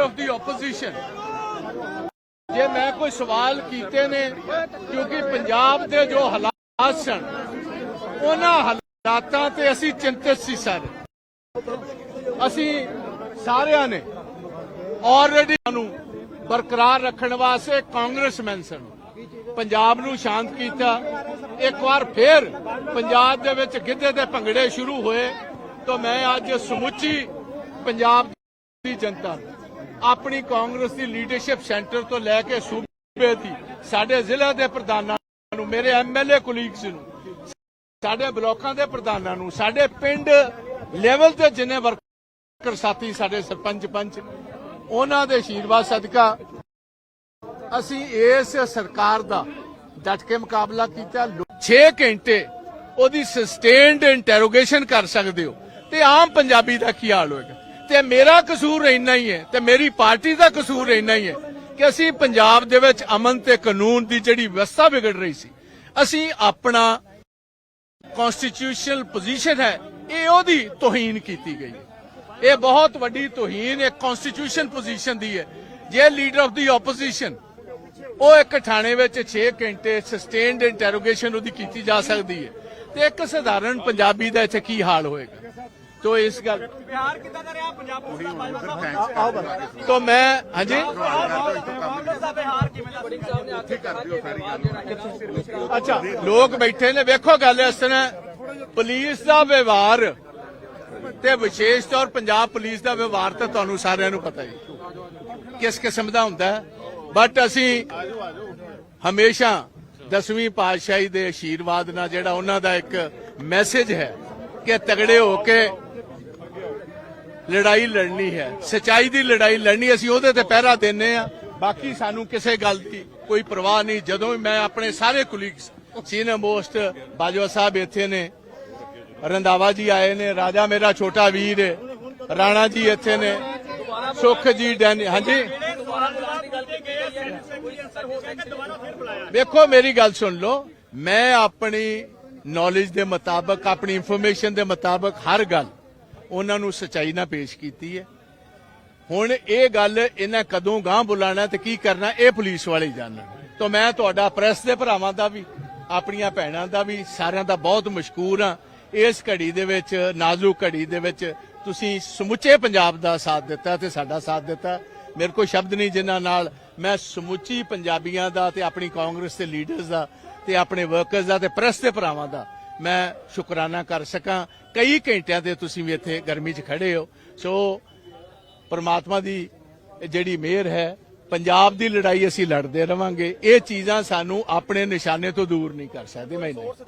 Of the opposition ਜੇ ਮੈਂ ਕੋਈ ਸਵਾਲ ਕੀਤੇ ਨੇ, ਕਿਉਂਕਿ ਪੰਜਾਬ ਦੇ ਜੋ ਹਾਲਾਤ ਸਨ, ਉਹਨਾਂ ਹਾਲਾਤਾਂ ਤੇ ਅਸੀਂ ਚਿੰਤਿਤ ਸੀ ਸਾਰੇ। ਅਸੀਂ ਸਾਰਿਆਂ ਨੇ ਆਲਰੇਡੀ ਨੂੰ ਬਰਕਰਾਰ ਰੱਖਣ ਵਾਸਤੇ ਕਾਂਗਰਸਮੈਨ ਸਨ। ਪੰਜਾਬ ਨੂੰ ਸ਼ਾਂਤ ਕੀਤਾ। ਇੱਕ ਵਾਰ ਫੇਰ ਪੰਜਾਬ ਦੇ ਵਿੱਚ ਗਿੱਧੇ ਦੇ ਭੰਗੜੇ ਸ਼ੁਰੂ ਹੋਏ, ਤਾਂ ਮੈਂ ਅੱਜ ਸਮੁੱਚੀ ਪੰਜਾਬ ਦੀ ਜਨਤਾ ਆਪਣੀ ਕਾਂਗਰਸ ਦੀ ਲੀਡਰਸ਼ਿਪ ਸੈਂਟਰ ਤੋਂ ਲੈ ਕੇ ਸੂਬੇ ਦੀ, ਸਾਡੇ ਜ਼ਿਲ੍ਹਾ ਦੇ ਪ੍ਰਧਾਨਾਂ ਨੂੰ, ਮੇਰੇ ਐਮਐਲਏ ਕੁਲੀਗਸ ਨੂੰ, ਸਾਡੇ ਬਲਾਕਾਂ ਦੇ ਪ੍ਰਧਾਨਾਂ ਨੂੰ, ਸਾਡੇ ਪਿੰਡ ਲੈਵਲ ਤੇ ਜਿੰਨੇ ਵਰਕਰ ਸਾਥੀ ਸਾਡੇ ਸਰਪੰਚ ਪੰਚ, ਉਹਨਾਂ ਦੇ ਆਸ਼ੀਰਵਾਦ ਸਦਕਾ ਅਸੀਂ ਇਸ ਸਰਕਾਰ ਦਾ ਡਟ ਕੇ ਮੁਕਾਬਲਾ ਕੀਤਾ। 6 ਘੰਟੇ ਉਹਦੀ ਸਸਟੇਨਡ ਇੰਟਰੋਗੇਸ਼ਨ ਕਰ ਸਕਦੇ ਹੋ। ਤੇ ਆਮ ਪੰਜਾਬੀ ਦਾ ਕੀ ਹਾਲ ਹੋਏਗਾ? ਤੇ ਮੇਰਾ ਕਸੂਰ ਇੰਨਾ ਹੀ ਹੈ, ਤੇ ਮੇਰੀ ਪਾਰਟੀ ਦਾ ਕਸੂਰ ਇੰਨਾ ਹੀ ਹੈ ਕਿ ਅਸੀਂ ਪੰਜਾਬ ਦੇ ਵਿੱਚ ਅਮਨ ਤੇ ਕਾਨੂੰਨ ਦੀ ਜਿਹੜੀ ਵਿਵਸਥਾ ਵਿਗੜ ਰਹੀ ਸੀ, ਅਸੀਂ ਆਪਣਾ ਕਨਸਟੀਟਿਊਸ਼ਨਲ ਪੋਜੀਸ਼ਨ ਹੈ, ਇਹ ਉਹਦੀ ਤੋਹੀਨ ਕੀਤੀ ਗਈ ਇਹ ਬਹੁਤ ਵੱਡੀ ਤੋਹੀਨ ਇੱਕ ਕਨਸਟੀਟਿਊਸ਼ਨ ਪੋਜੀਸ਼ਨ ਦੀ ਹੈ। ਜੇ ਲੀਡਰ ਆਫ ਦੀ ਆਪੋਜੀਸ਼ਨ ਉਹ ਇੱਕ ਥਾਣੇ ਵਿੱਚ 6 ਘੰਟੇ ਸਸਟੇਨਡ ਇੰਟਰੋਗੇਸ਼ਨ ਉਹਦੀ ਕੀਤੀ ਜਾ ਸਕਦੀ ਹੈ। ਤੇ ਇੱਕ ਸਧਾਰਨ ਪੰਜਾਬੀ ਦਾ ਇੱਥੇ ਕੀ ਹਾਲ ਹੋਏਗਾ? ਤੋ ਇਸ ਗੱਲ ਬਿਹਾਰ ਕਿੱਦਾਂ ਦਾ ਰਿਹਾ ਪੰਜਾਬ ਪੁਲਿਸ ਦਾ ਬਾਜਵਾ ਸਾਹਿਬ ਤੋਂ ਮੈਂ ਹਾਂਜੀ ਕਾਂਗਰਸ ਦਾ ਬਿਹਾਰ ਕਿਵੇਂ ਦਾ ਅੱਛਾ ਲੋਕ ਬੈਠੇ ਨੇ ਵੇਖੋ ਗੱਲ ਇਸ ਤਰ੍ਹਾਂ ਪੁਲਿਸ ਦਾ ਵਿਵਹਾਰ ਤੇ ਵਿਸ਼ੇਸ਼ ਤੌਰ ਪੰਜਾਬ ਪੁਲਿਸ ਦਾ ਵਿਵਹਾਰ ਤਾਂ ਤੁਹਾਨੂੰ ਸਾਰਿਆਂ ਨੂੰ ਪਤਾ ਹੀ ਕਿਸ ਕਿਸਮ ਦਾ ਹੁੰਦਾ ਬਟ ਅਸੀਂ ਹਮੇਸ਼ਾ ਦਸਵੀਂ ਪਾਤਸ਼ਾਹੀ ਦੇ ਆਸ਼ੀਰਵਾਦ ਨਾਲ ਜਿਹੜਾ ਉਹਨਾਂ ਦਾ ਇੱਕ ਮੈਸੇਜ ਹੈ ਕਿ ਤਗੜੇ ਹੋ ਕੇ ਲੜਾਈ ਲੜਨੀ ਹੈ। ਸਚਾਈ ਦੀ ਲੜਾਈ ਲੜਨੀ, ਅਸੀਂ ਉਹਦੇ ਤੇ ਪਹਿਰਾ ਦਿੰਨੇ ਆ। ਬਾਕੀ ਸਾਨੂੰ ਕਿਸੇ ਗੱਲ ਦੀ ਕੋਈ ਪਰਵਾਹ ਨਹੀਂ। ਜਦੋਂ ਮੈਂ ਆਪਣੇ ਸਾਰੇ colleagues senior most, Bajwa sahib ਇੱਥੇ ਨੇ ਰੰਦਾਵਾ ਜੀ ਆਏ ਨੇ, ਰਾਜਾ ਮੇਰਾ ਛੋਟਾ ਵੀਰ ਹੈ ਰਾਣਾ ਜੀ ਇੱਥੇ ਨੇ, ਸੁਖ ਜੀ ਡੈਨ, ਹਾਂਜੀ? ਵੇਖੋ, ਮੇਰੀ ਗੱਲ ਸੁਣ ਲਓ। ਮੈਂ ਆਪਣੀ ਨੌਲੇਜ ਦੇ ਮੁਤਾਬਕ, ਆਪਣੀ ਇਨਫੋਰਮੇਸ਼ਨ ਦੇ ਮੁਤਾਬਕ ਹਰ ਗੱਲ ਉਹਨਾਂ ਨੂੰ ਸਚਾਈ ਨਾਲ ਪੇਸ਼ ਕੀਤੀ ਹੈ। ਹੁਣ ਇਹ ਗੱਲ ਇਹਨਾਂ ਕਦੋਂ ਗਾਂ ਬੁਲਾਣਾ ਤੇ ਕੀ ਕਰਨਾ, ਇਹ ਪੁਲਿਸ ਵਾਲੇ ਜਾਣਨ। ਤਾਂ ਮੈਂ ਤੁਹਾਡਾ ਪ੍ਰੈਸ ਦੇ ਭਰਾਵਾਂ ਦਾ ਵੀ, ਆਪਣੀਆਂ ਭੈਣਾਂ ਦਾ ਵੀ, ਸਾਰਿਆਂ ਦਾ ਬਹੁਤ ਮਸ਼ਕੂਰ ਹਾਂ। ਇਸ ਘੜੀ ਦੇ ਵਿੱਚ, ਨਾਜ਼ੁਕ ਘੜੀ ਦੇ ਵਿੱਚ ਤੁਸੀਂ ਸਮੁੱਚੇ ਪੰਜਾਬ ਦਾ ਸਾਥ ਦਿੱਤਾ ਤੇ ਸਾਡਾ ਸਾਥ ਦਿੱਤਾ। ਮੇਰੇ ਕੋਲ ਸ਼ਬਦ ਨਹੀਂ ਜਿਨ੍ਹਾਂ ਨਾਲ ਮੈਂ ਸਮੁੱਚੀ ਪੰਜਾਬੀਆਂ ਦਾ ਤੇ ਆਪਣੀ ਕਾਂਗਰਸ ਦੇ ਲੀਡਰਸ ਦਾ ਤੇ ਆਪਣੇ ਵਰਕਰਸ ਦਾ ਤੇ ਪ੍ਰੈਸ ਦੇ ਭਰਾਵਾਂ ਦਾ ਮੈਂ ਸ਼ੁਕਰਾਨਾ ਕਰ ਸਕਾਂ। ਕਈ ਘੰਟਿਆਂ ਤੇ ਤੁਸੀਂ ਵੀ ਇੱਥੇ ਗਰਮੀ 'ਚ ਖੜੇ ਹੋ। ਸੋ, ਪਰਮਾਤਮਾ ਦੀ ਜਿਹੜੀ ਮਿਹਰ ਹੈ, ਪੰਜਾਬ ਦੀ ਲੜਾਈ ਅਸੀਂ ਲੜਦੇ ਰਵਾਂਗੇ। ਇਹ ਚੀਜ਼ਾਂ ਸਾਨੂੰ ਆਪਣੇ ਨਿਸ਼ਾਨੇ ਤੋਂ ਦੂਰ ਨਹੀਂ ਕਰ ਸਕਦੇ, ਮੈਂ